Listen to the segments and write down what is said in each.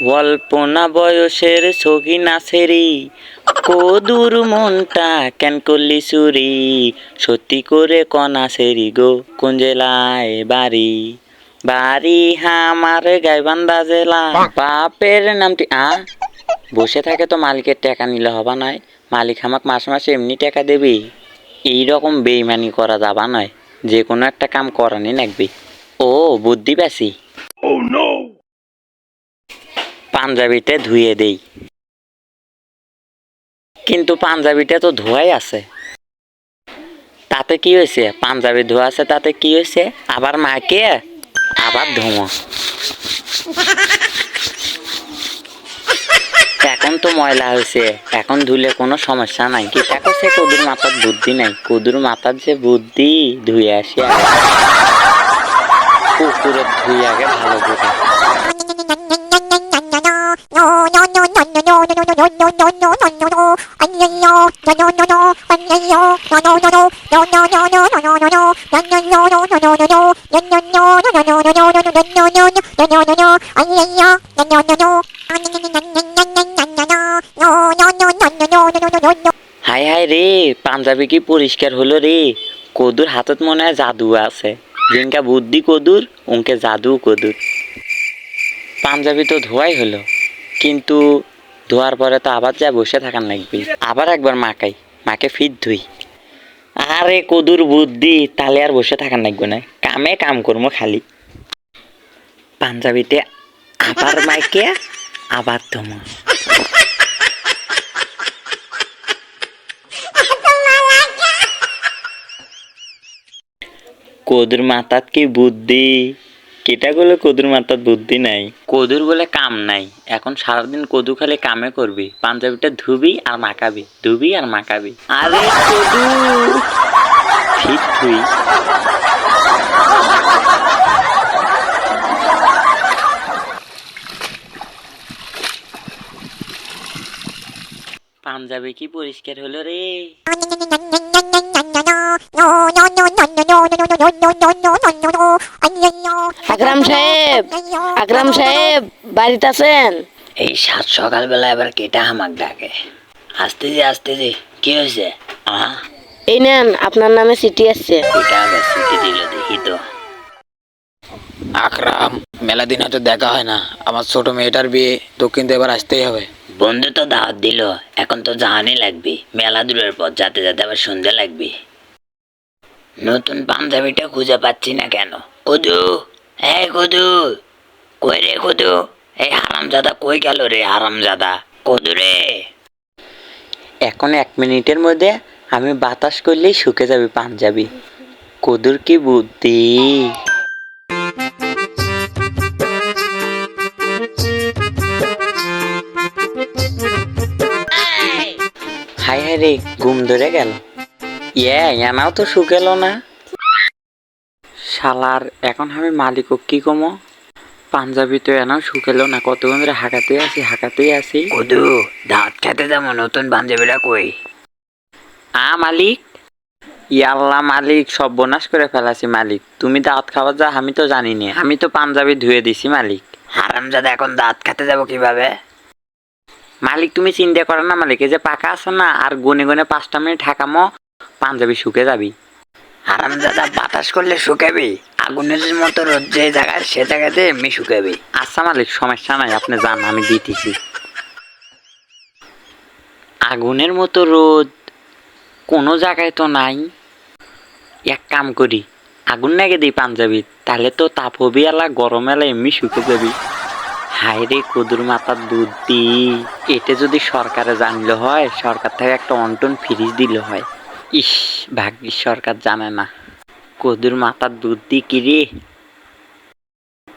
অল্পনা বয়সের সখী নাচেরি কদুর মনটা কেন করলি চুরি? সত্যি করে কনাসেরি গো কোন জেলায় বাড়ি? বাড়ি হামার গাইবান্ধা জেলা। বাপের নামটি আ? বসে থাকে তো মালিকের টাকা নিলে হবা নয়। মালিক আমাক মাসে মাসে এমনি টাকা দেবে। এইরকম বেইমানি করা যাবা নয়। যে কোনো একটা কাম করানি লাগবে। ও বুদ্ধি পাসি পাঞ্জাবিটা ধুয়ে দেই। কিন্তু পাঞ্জাবিটা তো ধোয়াই আছে। তাতে কি হয়েছে? পাঞ্জাবি ধোয়া আছে, তাতে কি হয়েছে? আবার মাকে আবার ধোঁয়া। এখন তো ময়লা হয়েছে, এখন ধুলে কোনো সমস্যা নাই। কি দেখো সে কদুর মাথার বুদ্ধি নাই। কদুর মাথার যে বুদ্ধি, ধুয়ে আসি পুকুরে ধুই আগে ভালো করে। হাই হাই রে, পাঞ্জাবি কি পরিষ্কার হলো রে? কদুর হাতত মনে হয় জাদু আছে। যেনকা বুদ্ধি কদুর উনকে জাদু কদুর। পাঞ্জাবি তো ধোয়াই হলো। কিন্তু ধোয়ার পরে তো আবার যা বসে থাকার লাগবে। আবার একবার মাকাই মাকে ফিট ধুই। আরে কদুর বুদ্ধি তাহলে আর বসে থাকার লাগবে না। কামে কাম করব খালি। পাঞ্জাবিতে আবার মাইকে, আবার ধুমো কদুর মাথাত কি বুদ্ধি? কেটা গুলো কদুর মাথাত বুদ্ধি নাই। কদুর বলে কাম নাই। এখন সারাদিন কদু খালি কামে করবি। পাঞ্জাবিটা ধুবি আর মাকাবি ধুবি আর মাকাবি আরে কদু। ঠিক তুই। পাঞ্জাবি কি পরিষ্কার হলো রে? আকরাম সাহেব আকরাম সাহেব বাড়িতে আছেন? এই সাত সকালবেলা এবার কেটা হামাক ডাকে। আসতে যে আসতে যে কি হয়েছে? আহ এই নেন আপনার নামে চিঠি আসছে। এটা আবার ছুটি দিল দেখি তো। আকরাম মেলা দিন হয়তো দেখা হয় না। আমার ছোট মেয়েটার বিয়ে তো কিন্তু এবার আসতেই হবে। বন্ধু তো দাওয়াত দিল। এখন তো জাহানি লাগবে। মেলা দূরের পর যাতে যাতে আবার সন্ধে লাগবে। নতুন পাঞ্জাবিটা খুঁজে পাচ্ছি না কেন? কদু হ্যাঁ কদু কই রে কদু? এই হারামজাদা কই গেল রে হারামজাদা? কদু রে। এখন এক মিনিটের মধ্যে আমি বাতাস করলেই শুকে যাবে পাঞ্জাবি। কদুর কি বুদ্ধি? হাই হাই রে ঘুম ধরে গেল। ইয়ে এনাও তো শুকেলো না। শালার এখন আমি মালিক কি কমো? পাঞ্জাবি তো এনাও শুকেলো না কতক্ষণ ধরে হাঁকাতে আছি হাঁকাতেই আছি কদু দাঁত খেতে যাব নতুন পাঞ্জাবিটা কই? আ মালিক? ইয়াল্লা মালিক সব বোনাস করে ফেলাছি মালিক। তুমি দাঁত খাবার যা আমি তো জানি না। আমি তো পাঞ্জাবি ধুয়ে দিছি মালিক। হারামজাদা এখন দাঁত খেতে যাব কীভাবে? মালিক তুমি চিন্তা করো না মালিক এই যে পাকা আছে না আর গনে গনে পাঁচটা মিনিট ঠাকামো পাঞ্জাবি শুকে যাবি। হারামজাদা বাতাস করলে শুকাবি, আগুনের মতো রোদ যে জায়গায়, সে জায়গাতে এমনি শুকাবি। আচ্ছা মালিক, সমস্যা নাই, আপনি যান, আমি দিতেছি। আগুনের মতো রোদ কোনো জায়গায় তো নাই। এক কাম করি, আগুন নাগে দিই পাঞ্জাবি, তাহলে তো তাপ হবি এলা গরম এলা এমনি শুকে যাবি। হায় রে কদুর মাথার বুদ্ধি এটা যদি সরকারে জানলে হয়, সরকার থেকে একটা অন্টন ফ্রিজ দিলে হয়। ইস ভাগ্যিস সরকার জানে না। কদুর মাথার বুদ্ধি কি রে?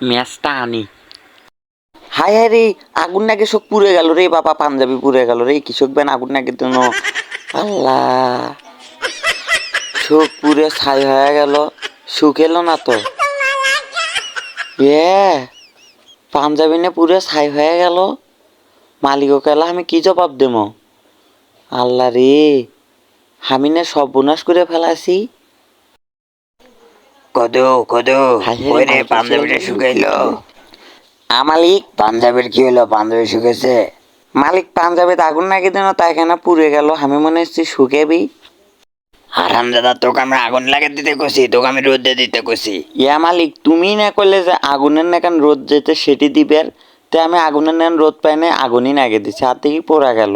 ম্যাচটা আনি। হায় হায় রে, আগুন নাগে সব পুড়ে গেল রে বাবা, পাঞ্জাবি পুড়ে গেল রে কৃষক বেন আগুন নাগে তো আল্লাহ, সব পুরে ছাই হয়ে গেল শুকেলো না তো। এ পাঞ্জাবি নে পুরো ছাই হয়ে গেল। মালিক কেলা আমি কি জবাব দেব? আল্লাহ রে। আমি না সব বোনাস করে ফেলাছি কদু কদু ওই রে পাঞ্জাবিটা শুকাইলো? আমালিক পাঞ্জাবের কি হলো? পাঞ্জাবি শুকেছে? মালিক পাঞ্জাবিতে আগুন নাকি দিন তাই কেন পুড়ে গেল? আমি মনে হচ্ছে শুকেবি। আরাম দাদা তোকে আমরা আগুন লাগিয়ে দিতে কছি তোকে আমি রোদে দিতে কছি ইয়া মালিক তুমি না করলে যে আগুনের না কেন রোদ যেতে সেটি দিবের তে আমি আগুনের নান রোদ পাই না আগুনই নাগে দিছি হাত থেকে পোড়া গেল।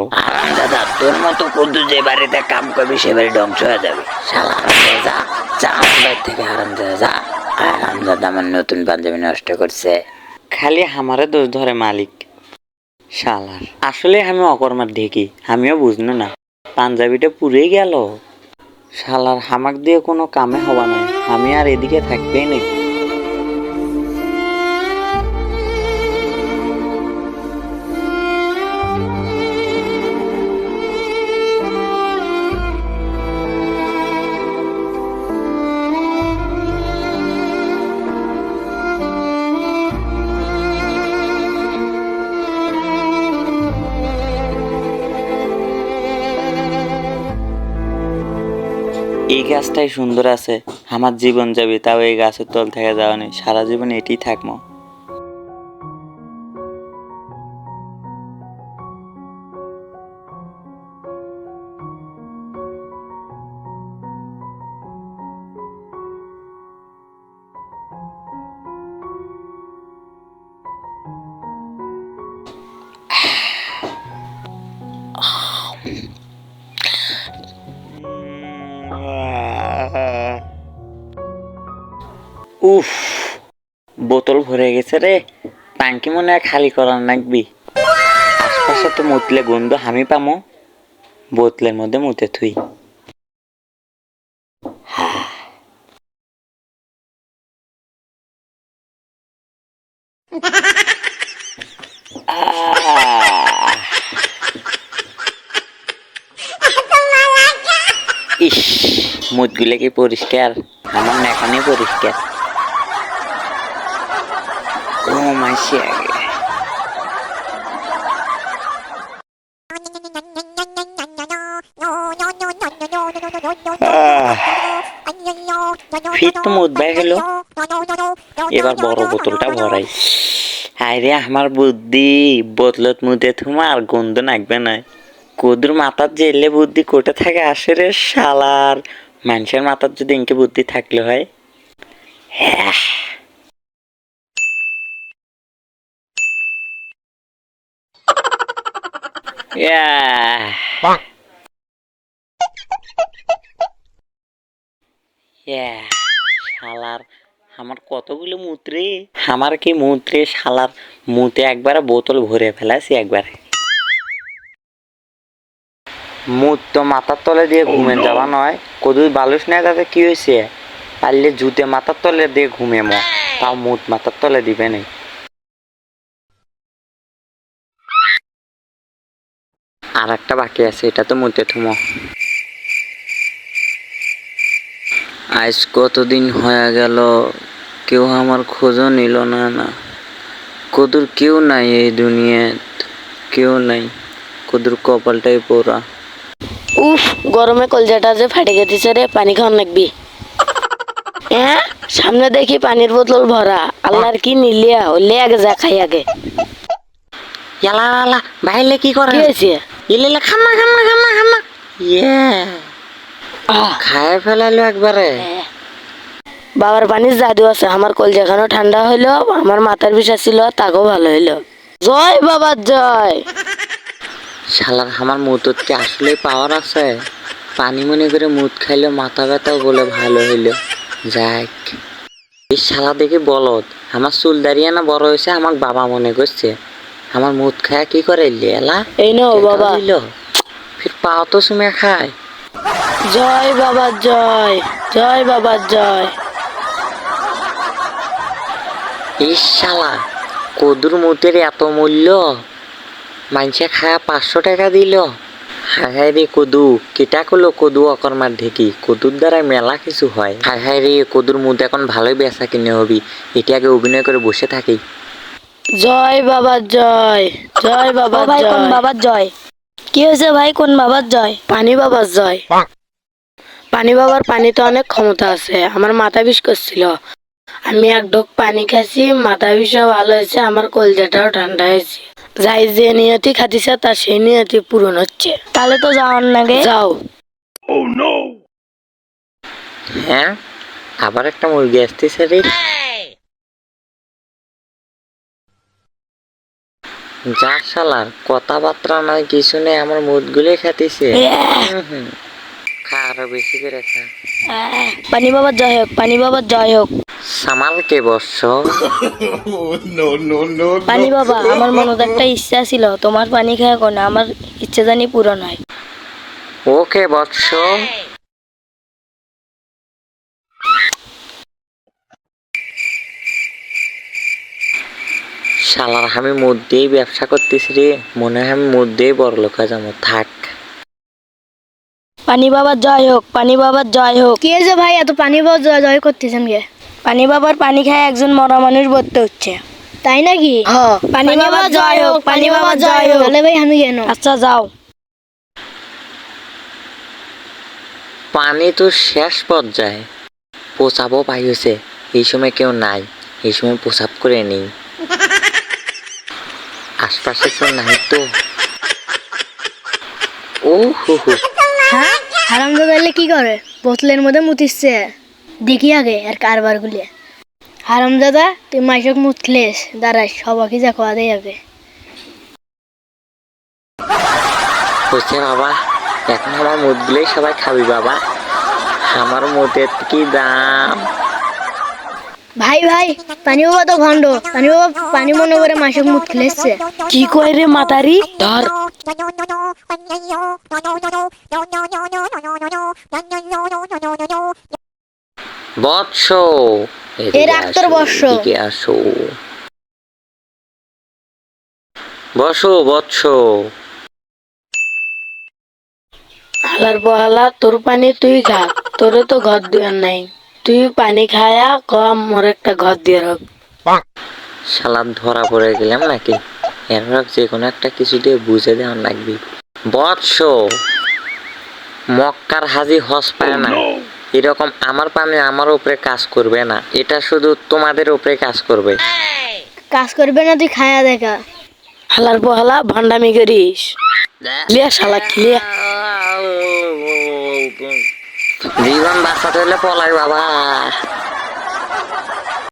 দাদা তোর মতো কুদ্দু যে বাড়িতে কাম করবি সে বাড়ি ধ্বংস হয়ে যাবে। শালা যা যা আমার থেকে যা। আরাম দাদা আমার নতুন পাঞ্জাবি নষ্ট করছে। খালি আমারে দোষ ধরে মালিক। শালার আসলে আমি অকর্মার ঢেকি আমিও বুঝনো না। পাঞ্জাবিটা পুড়েই গেল। শালার হামাক দিয়ে কোনো কামে হবা নাই। আমি আর এদিকে থাকবেই নাকি। এই গাছটাই সুন্দর আছে। আমার জীবন যাবে, তাও এই গাছের তল থেকে যাওয়া নেই। সারা জীবন এটি থাকব। উফ বোতল ভরে গেছে রে। টাঙ্কি মনে হয় খালি করার নাকবি। আশপাশে তো মুতলে গন্ধ আমি পামো। বোতলের মধ্যে মুতে থুই। ইস মুখগুলো কি পরিষ্কার? আমার নেখানি পরিষ্কার। ও মাসি আগে ফির তো মুখ গেল এবার বড় বোতলটা ভরাই। আরে আমার বুদ্ধি বোতলত মুদে থুমা আর গন্ধ নাকবে না। কদুর মাথার জেলে বুদ্ধি কোটে থাকে আসে রে শালার। মানুষের মাথার যদি ইনকে বুদ্ধি থাকলে হয়। হ্যাঁ। Yeah. Yeah, শালার আমার কতগুলো মুত্রে? আমার কি মুত্রে? শালার মুতে একবারে বোতল ভরে ফেলাছি একবারে। মুত তো মাথার তলে দিয়ে ঘুমে যাওয়া নয়। কদুই বালুস নেয় তাতে কি হয়েছে পারলে জুতে মাথার তলে দিয়ে ঘুমে মো তাও মুত মাথার তলে দিবে নেই। আর একটা বাকি আছে এটা তো মুতে থুমো। আজ কতদিন হয়ে গেল কেউ আমার খোঁজও নিল না না। কদুর কেউ নাই এই দুনিয়াত কেউ নাই। কদুর কপালটাই পোড়া। উফ গরমে কলজাটা যে ফাটে গেছে রে পানি খাওয়ান লাগবি। হ্যাঁ সামনে দেখি পানির বোতল ভরা আল্লাহর কি নিলিয়া হলে আগে যা খাই আগে। ইয়ালা বাইলে কি করে কি হয়েছে? ইলে খামা খামা খামা খামা। ইয়ে। খায় ফেলালো একবারে। বাবার পানির জাদু আছে আমার কলজাখানো ঠান্ডা হইল আমার মাথার বিষা ছিল তাকেও ভালো হইল। জয় বাবার জয়। শালার আমার মুতত কি আসলে পাওয়ার আছে। পানি মনে করে মুত খাইলে মাথা ব্যথাও বলে ভালো হইল। যাক। এই শালা দেখে বলদ আমার চুল দাঁড়িয়ে না বড় হয়েছে আমার বাবা মনে করছে। আমার মুত খায় কি করে লেলা এই নাও বাবা। ফির পাও তো সুমে খায়। জয় বাবার জয়। জয় বাবার জয়। এই শালা কদুর মুতের এত মূল্য? মানুষে খায়া পাঁচশো টাকা দিল। হায় রে কদু কেটা করল কদু অকর্মার ঢেকি? কদুর দ্বারা মেলা কিছু হয় হায় রে কদুর মুদ এখন ভালোই বেচা কিনে হবি। এটি আগে অভিনয় করে বসে থাকি। জয় বাবার জয় জয় বাবার ভাই কোন বাবার জয়? কি হয়েছে ভাই কোন বাবার জয়? পানি বাবার জয়। পানি বাবার পানিতে অনেক ক্ষমতা আছে আমার মাথা বিষ করছিল। আমি এক ঢোক পানি খাচ্ছি মাথা বিষয় ভালো হয়েছে আমার কলজাটাও ঠান্ডা হয়েছে। যাই যে নিয়তি খাতিছে তার সেই নিয়তি পূরণ হচ্ছে। তাহলে তো যাওয়ার নাগে যাও। হ্যাঁ আবার একটা মুরগি আসতেছে রে। যা শালার কথাবার্তা নাই কিছু নেই আমার মুদ গুলে খাতিছে খা আরও বেশি করে খা। পানি বাবার জয় হোক পানি বাবার জয় হোক। সামাল কে বর্ষ পানি বাবা আমার মনে একটা ইচ্ছা ছিল তোমার পানি খাওয়া কোন আমার ইচ্ছে জানি পূরণ হয়। ওকে বৎস শালার আমি মধ্যেই ব্যবসা করতেছি রে। মনে হয় আমি মধ্যেই বড় লোক যাব। থাক। পানি বাবার জয় হোক পানি বাবার জয় হোক। কি হয়েছে ভাই এত পানি বাবা জয় জয় করতেছেন গে। পানি বাবার পানি খায় একজন মরা মানুষ ভর্তি হচ্ছে। তাই নাকি? পানি বাবার জয় হোক পানি বাবার জয় হোক। তাহলে ভাই আমি কেন আচ্ছা যাও। পানি তো শেষ পর্যায়ে। পোষাবও পাইছে এই সময় কেউ নাই। এই সময় প্রসাব করে নেই আশপাশে কেউ নাই তো। ও হু হু হ্যাঁ হারামজাদা এলে কি করে? বোতলের মধ্যে মুতিচ্ছে। দেখি আগে আর কারবার গুলি হারামজাদা তুই মাইসক মুতলেস। দাঁড়াই সবাইকে যা খাওয়া দেয় আগে। হচ্ছে বাবা এখন আমার মুদগুলোই সবাই খাবি বাবা। আমার মুদের কি দাম? ভাই ভাই পানি বাবা তো ভণ্ড। পানি বাবা পানি মনে করে মাইসক মুখ খেলেছে কি কয় রে মাতারি? ধর। বৎস। এ ডাক্তার বৎস। এদিকে আসো। বসো বৎস। হালার বহালা তোর পানি তুই খা। তোরে তো ঘর দেওয়ার নাই। তুই পানি খায়া কম মোর একটা ঘর দিয়ে হোক শালার ধরা পড়ে গেলাম নাকি? এরপর যে কোনো একটা কিছু দিয়ে বুঝে দেওয়ার লাগবে। বৎস মক্কার হাজি হস পায় না। এরকম আমার পানি আমার উপরে কাজ করবে না। এটা শুধু তোমাদের উপরে কাজ করবে। কাজ করবে না তুই খায়া দেখা। হালার বহালা ভান্ডামি করিস। লিয়া শালা লিয়া? জীবন বাঁচাতে হলে পলাই বাবা।